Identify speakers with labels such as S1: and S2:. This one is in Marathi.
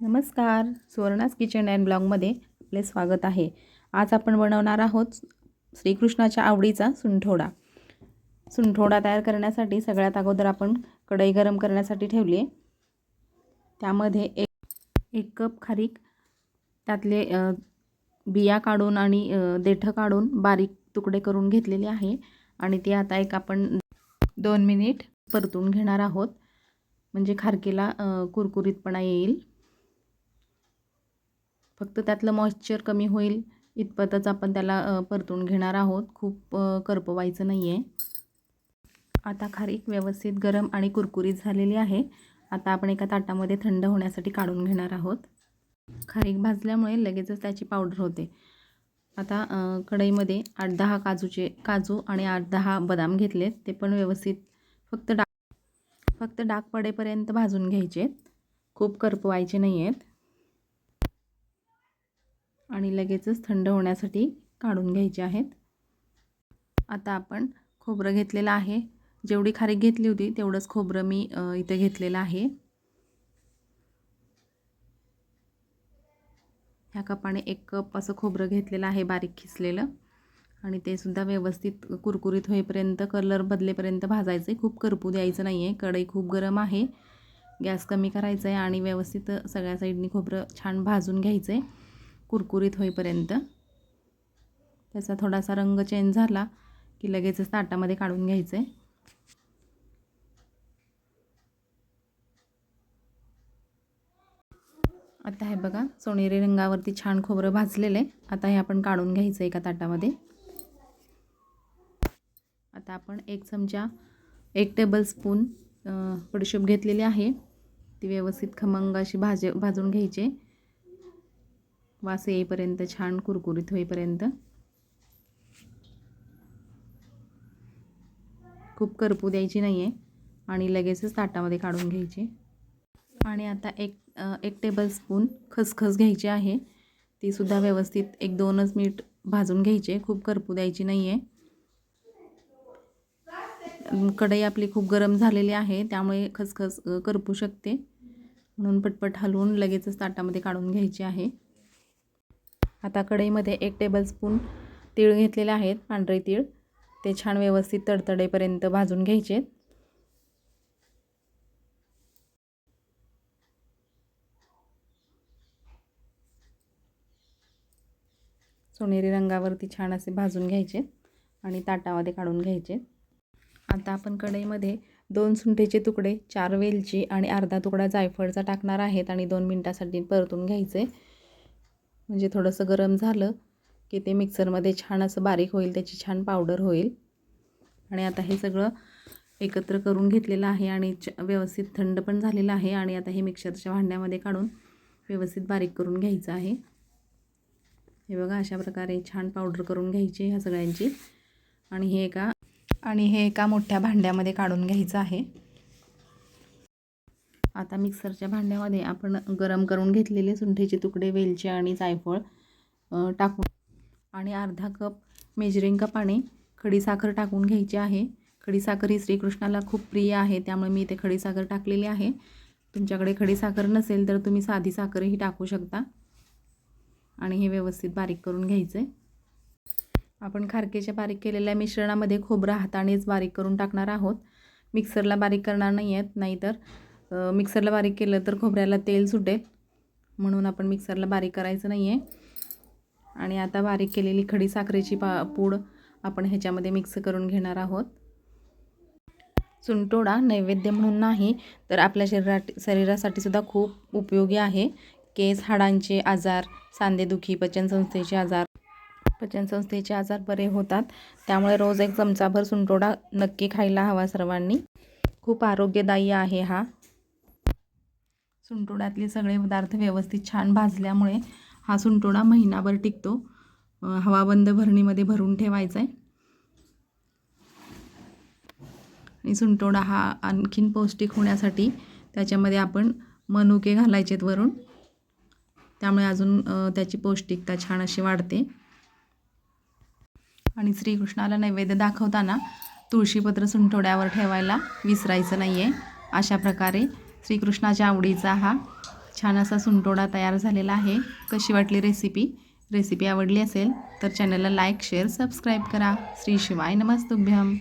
S1: नमस्कार. सुवर्णास किचन अँड ब्लॉगमध्ये आपले स्वागत आहे. आज आपण बनवणार आहोत श्रीकृष्णाच्या आवडीचा सुंठोडा. सुंठोडा तयार करण्यासाठी सगळ्यात अगोदर आपण कढई गरम करण्यासाठी ठेवली आहे. त्यामध्ये एक एक कप खारीक त्यातले बिया काढून आणि देठं काढून बारीक तुकडे करून घेतलेले आहे. आणि ते आता एक आपण दोन मिनिट परतून घेणार आहोत. म्हणजे खारकेला कुरकुरीतपणा येईल. फक्त त्यातलं मॉइश्चर कमी होईल इतपतच आपण त्याला परतून घेणार आहोत. खूप करपवायचं नाही आहे आता खारीक व्यवस्थित गरम आणि कुरकुरीत झालेली आहे. आता आपण एका ताटामध्ये थंड होण्यासाठी काढून घेणार आहोत. खारीक भाजल्यामुळे लगेचच त्याची पावडर होते. आता कढईमध्ये आठ दहा काजूचे काजू आणि आठ दहा बदाम घेतलेत. ते पण व्यवस्थित फक्त डाक फक्त डाग पडेपर्यंत भाजून घ्यायचे. खूप करपवायचे नाही आहेत आणि लगेचच थंड होण्यासाठी काढून घ्यायचे आहेत. आता आपण खोबरं घेतलेलं आहे. जेवढी खारीक घेतली होती तेवढंच खोबरं मी इथं इथे घेतलेलं आहे. ह्या कपाने एक कप असं खोबरं घेतलेलं आहे बारीक खिसलेलं. आणि ते सुद्धा व्यवस्थित कुरकुरीत होईपर्यंत कलर बदलेपर्यंत भाजायचं आहे खूप करपू द्यायचं नाही आहे कढई खूप गरम आहे. गॅस कमी करायचा आहे आणि व्यवस्थित सगळ्या साईडनी खोबरं छान भाजून घ्यायचं आहे कुरकुरीत होईपर्यंत. त्याचा थोडासा रंग चेंज झाला की लगेचच ताटामध्ये काढून घ्यायचं. आहे आता हे बघा सोनेरी रंगावरती छान खोबरं भाजलेलं. आहे आता हे आपण काढून घ्यायचं एका ताटामध्ये. आता आपण एक चमचा एक टेबलस्पून बडीशोप घेतलेली आहे. ती व्यवस्थित खमंग अशी भाजे भाजून घ्यायची. वास येईपर्यंत छान कुरकुरीत होईपर्यंत. खूप करपू द्यायची नाही आहे आणि लगेचच ताटामध्ये काढून घ्यायची. आणि आता एक एक टेबलस्पून खसखस घ्यायची आहे. तीसुद्धा व्यवस्थित एक दोनच मिनिट भाजून घ्यायचे खूप करपू द्यायची नाही आहे कढई आपली खूप गरम झालेली आहे त्यामुळे खसखस करपू शकते. म्हणून पटपट हलवून लगेचच ताटामध्ये काढून घ्यायची आहे. आता कढईमध्ये एक टेबलस्पून तीळ घेतलेले आहेत पांढरे तीळ. ते छान व्यवस्थित तडतडेपर्यंत भाजून घ्यायचे. सोनेरी रंगावरती छान असे भाजून घ्यायचे आणि ताटामध्ये काढून घ्यायचे. आता आपण कढईमध्ये दोन सुंठेचे तुकडे चार वेलची आणि अर्धा तुकडा जायफळचा टाकणार आहेत आणि दोन मिनटासाठी परतून घ्यायचे. म्हणजे थोडंसं गरम झालं की ते मिक्सरमध्ये छान असं बारीक होईल त्याची छान पावडर होईल. आणि आता हे सगळं एकत्र करून घेतलेलं आहे आणि च व्यवस्थित थंड पण झालेलं आहे आणि आता हे मिक्सरच्या भांड्यामध्ये काढून व्यवस्थित बारीक करून घ्यायचं आहे. हे बघा अशा प्रकारे छान पावडर करून घ्यायची ह्या सगळ्यांची. आणि हे एका आणि हे एका मोठ्या भांड्यामध्ये काढून घ्यायचं आहे. आता मिक्सरच्या भांड्यामध्ये आपण गरम करून घेतलेले सुंठीचे तुकडे वेलचे आणि जायफळ टाकून आणि अर्धा कप मेजरिंग कपाने खडीसाखर टाकून घ्यायची आहे. खडीसाखर ही श्रीकृष्णाला खूप प्रिय आहे त्यामुळे मी इथे खडीसाखर टाकलेली आहे. तुमच्याकडे खडीसाखर नसेल तर तुम्ही साधी साखरही टाकू शकता. आणि हे व्यवस्थित बारीक करून घ्यायचं. आहे आपण खारकेच्या बारीक केलेल्या मिश्रणामध्ये खोबरं हातानेच बारीक करून टाकणार आहोत. मिक्सरला बारीक करणार नाही आहेत नाहीतर मिक्सरला बारीक केलं तर खोबऱ्याला तेल सुटेल. म्हणून आपण मिक्सरला बारीक करायचं नाही आहे आणि आता बारीक केलेली खडी साखरेची पा पूड आपण ह्याच्यामध्ये मिक्स करून घेणार आहोत. सुंटोडा नैवेद्य म्हणून नाही तर आपल्या शरीरा शरीरासाठी सुद्धा खूप उपयोगी आहे. केस हाडांचे आजार सांधेदुखी पचनसंस्थेचे आजार. पचनसंस्थेचे आजार बरे होतात. त्यामुळे रोज एक चमचाभर सुंटोडा नक्की खायला हवा सर्वांनी. खूप आरोग्यदायी आहे हा. सुंटोड्यातले सगळे पदार्थ व्यवस्थित छान भाजल्यामुळे हा सुंटोडा महिनाभर टिकतो. हवाबंद भरणीमध्ये भरून ठेवायचा आहे आणि सुंटोडा हा आणखीन पौष्टिक होण्यासाठी त्याच्यामध्ये आपण मनुके घालायचेत वरून. त्यामुळे अजून त्याची पौष्टिकता छान अशी वाढते. आणि श्रीकृष्णाला नैवेद्य दाखवताना तुळशीपत्र सुंठोड्यावर ठेवायला विसरायचं नाही आहे अशा प्रकारे श्रीकृष्णाच्या आवडीचा हा छान असा सुंटोडा तयार झालेला आहे. कशी वाटली रेसिपी रेसिपी आवडली असेल तर चॅनलला लाईक शेअर सबस्क्राईब करा. श्री शिवाय नमस्तुभ्यम.